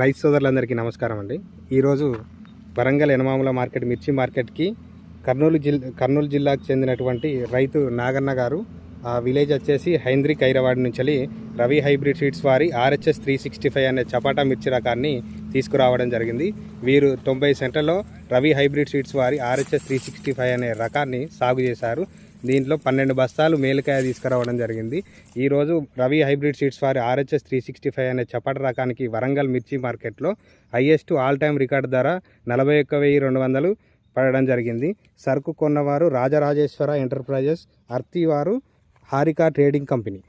రైతు సోదరులందరికీ నమస్కారం అండి. ఈరోజు వరంగల్ ఎనమాముల మార్కెట్ మిర్చి మార్కెట్కి కర్నూలు జిల్ కర్నూలు జిల్లాకు చెందినటువంటి రైతు నాగన్న గారు ఆ విలేజ్ వచ్చేసి హైంద్రి కైరవాడి నుంచి రవి హైబ్రిడ్ సీడ్స్ వారి ఆర్హెచ్ఎస్ త్రీ సిక్స్టీ ఫైవ్ అనే చపాటా మిర్చి రకాన్ని తీసుకురావడం జరిగింది. వీరు తొంభై సెంటర్లో రవి హైబ్రిడ్ సీడ్స్ వారి ఆర్హెచ్ఎస్ త్రీ సిక్స్టీ ఫైవ్ అనే రకాన్ని సాగు చేశారు. దీంట్లో పన్నెండు బస్తాలు మేలుకాయ తీసుకురావడం జరిగింది. ఈరోజు రవి హైబ్రిడ్ సీడ్స్ వారి ఆర్హెచ్ఎస్ త్రీ సిక్స్టీ ఫైవ్ అనే చపాట రకానికి వరంగల్ మిర్చి మార్కెట్లో హయ్యెస్ట్ ఆల్ టైమ్ రికార్డ్ ధర నలభై ఒక్క వెయ్యి రెండు వందలు పడడం జరిగింది. సరుకు కొన్నవారు రాజరాజేశ్వర ఎంటర్ప్రైజెస్ అర్తి వారు హారికా ట్రేడింగ్ కంపెనీ.